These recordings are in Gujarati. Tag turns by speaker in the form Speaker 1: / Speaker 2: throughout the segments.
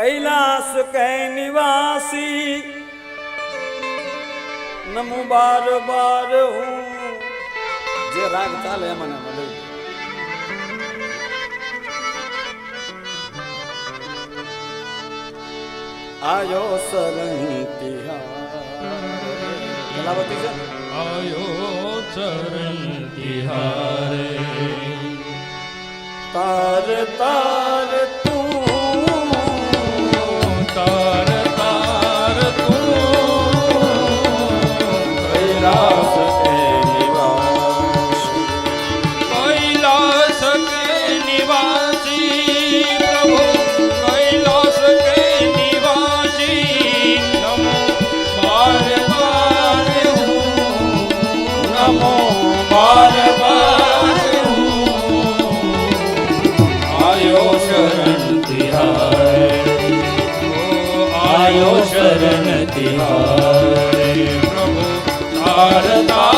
Speaker 1: કૈલાસ કૈ નિવાસી. નમો બાર બાર હું. જે રાગ ચાલે મને મળે આયો સરહી તિહાર.
Speaker 2: આયો ચરણ તિહારે.
Speaker 1: તાર તાર
Speaker 2: આયો શરણ તિહારે આયો શરણ તિહારે પ્રભુ
Speaker 1: તારતા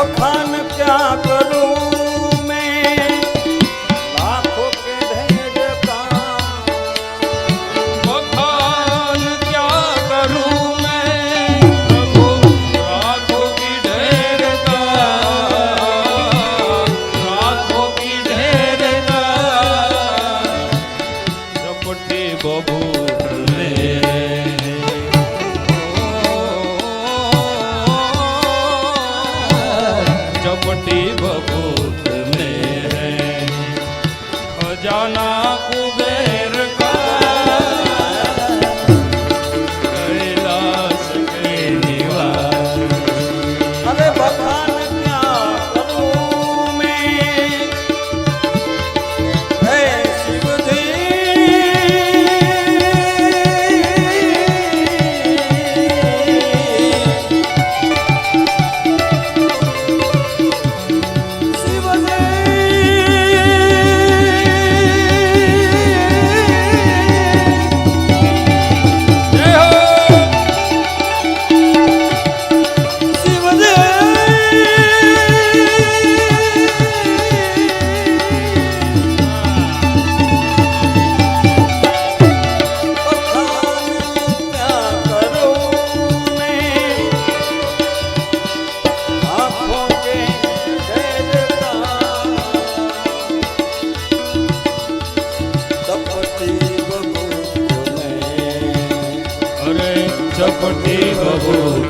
Speaker 1: ઓખાન
Speaker 2: ક્યાં કરું બબુ
Speaker 1: રે জগতে গবর